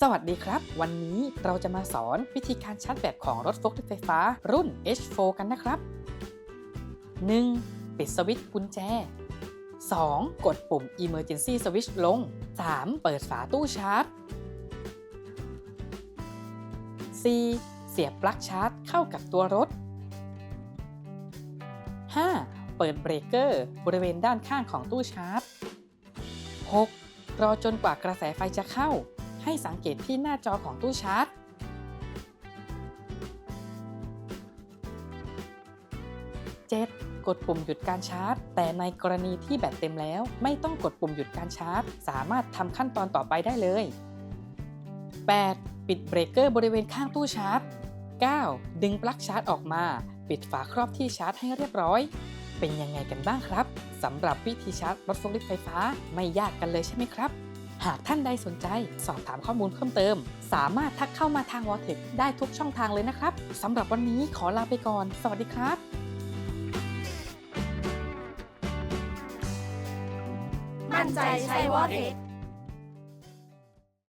สวัสดีครับ วันนี้เราจะมาสอนวิธีการชาร์จแบตของรถโฟล์คไฟฟ้ารุ่น H4 กันนะครับ 1. ปิดสวิตช์กุญแจ 2. กดปุ่ม Emergency Switch ลง 3. เปิดฝาตู้ชาร์จ 4. เสียบปลั๊กชาร์จเข้ากับตัวรถ 5. เปิดเบรกเกอร์บริเวณด้านข้างของตู้ชาร์จ 6. รอจนกว่ากระแสไฟจะเข้า ให้สังเกตที่หน้าจอของตู้ชาร์จ 7. กดปุ่มหยุดการชาร์จ แต่ในกรณีที่แบตเต็มแล้ว ไม่ต้องกดปุ่มหยุดการชาร์จ สามารถทำขั้นตอนต่อไปได้เลย 8. ปิดเบรกเกอร์บริเวณข้างตู้ชาร์จ 9. ดึงปลั๊กชาร์จออกมา ปิดฝาครอบที่ชาร์จให้เรียบร้อย เป็นยังไงกันบ้างครับสำหรับวิธีชาร์จรถโฟล์คลิฟไฟฟ้าไม่ยากกันเลยใช่ไหมครับ หากท่านใดสนใจสอบถามข้อมูลเพิ่มเติม สามารถทักเข้ามาทาง w a t e c ได้ทุกช่องทางเลยนะครับสำหรับวันนี้ขอลาไปก่อน สวัสดีครับมั่นใจใช้วอเทค